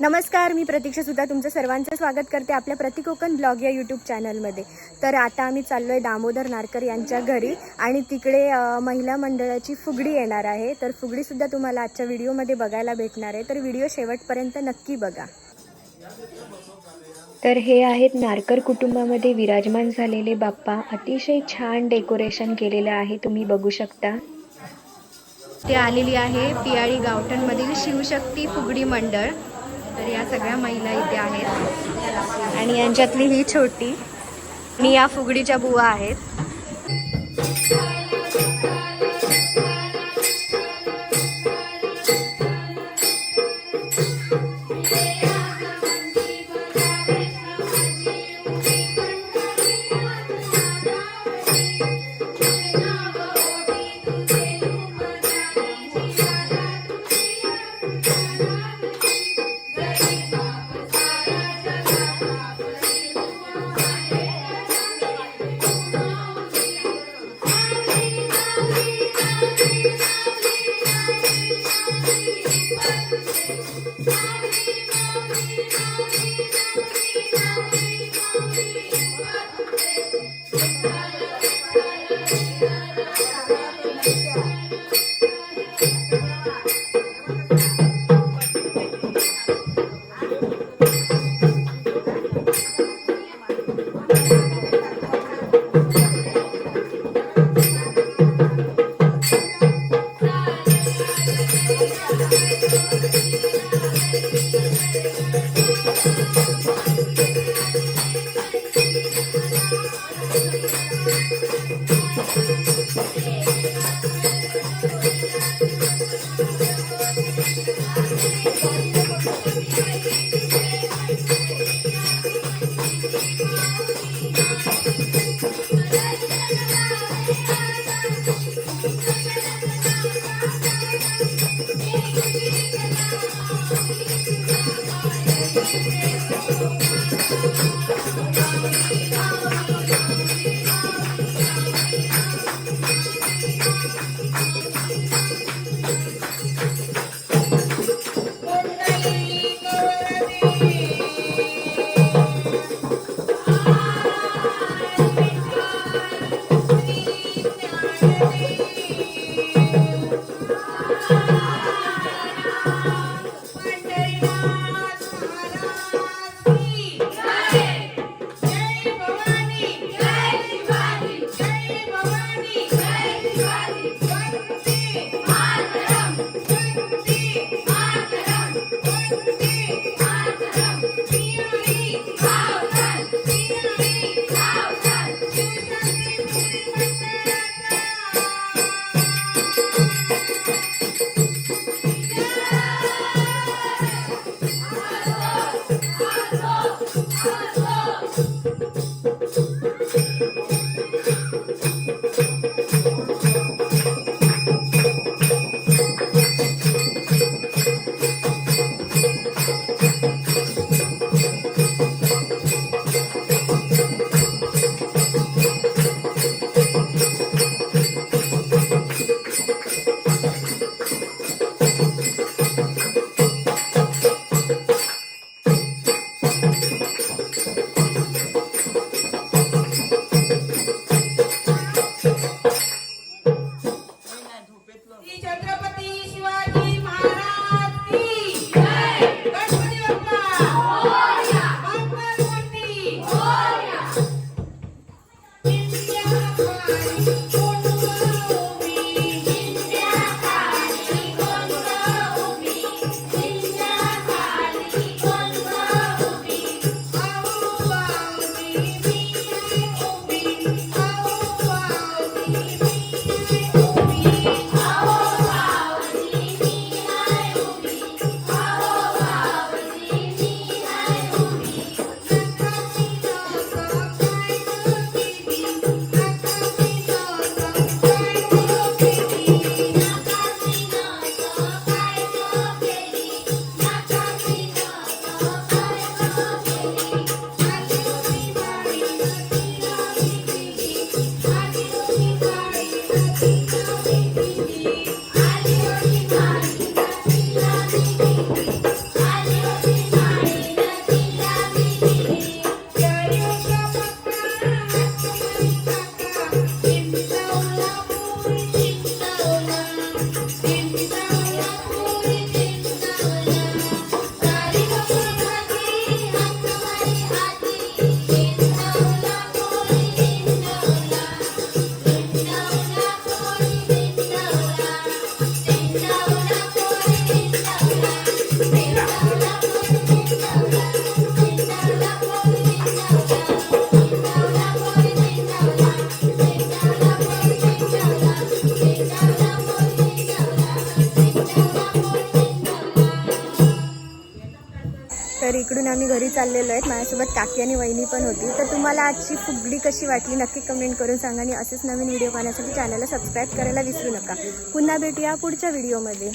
नमस्कार मी प्रतीक्षा सुद्धा तुमचं सर्वांचं स्वागत करते आपल्या प्रतिकोकण ब्लॉग या यूट्यूब चॅनलमध्ये तर आता आम्ही चाललो आहे दामोदर नारकर यांच्या घरी आणि तिकडे महिला मंडळाची फुगडी येणार आहे. तर फुगडीसुद्धा तुम्हाला आजच्या व्हिडिओमध्ये बघायला भेटणार आहे. तर व्हिडिओ शेवटपर्यंत नक्की बघा. तर हे आहेत नारकर कुटुंबामध्ये विराजमान झालेले बाप्पा. अतिशय छान डेकोरेशन केलेलं आहे. तुम्ही बघू शकता. ते आलेली आहे पियाळी गावठणमधील शिवशक्ती फुगडी मंडळ. तर या सगळ्या महिला इथे आहेत. आणि यांच्यातली ही छोटी. आणि या फुगडीच्या बुवा आहेत. तर इकडून आम्ही घरी चाललेलो आहेत. माझ्यासोबत काकी आणि वहिनी पण होती. तर तुम्हाला आजची फुगडी कशी वाटली नक्की कमेंट करून सांगा आणि असेच नवीन व्हिडिओ पाहण्यासाठी चॅनलला सबस्क्राईब करायला विसरू नका. पुन्हा भेटूया पुढच्या व्हिडिओमध्ये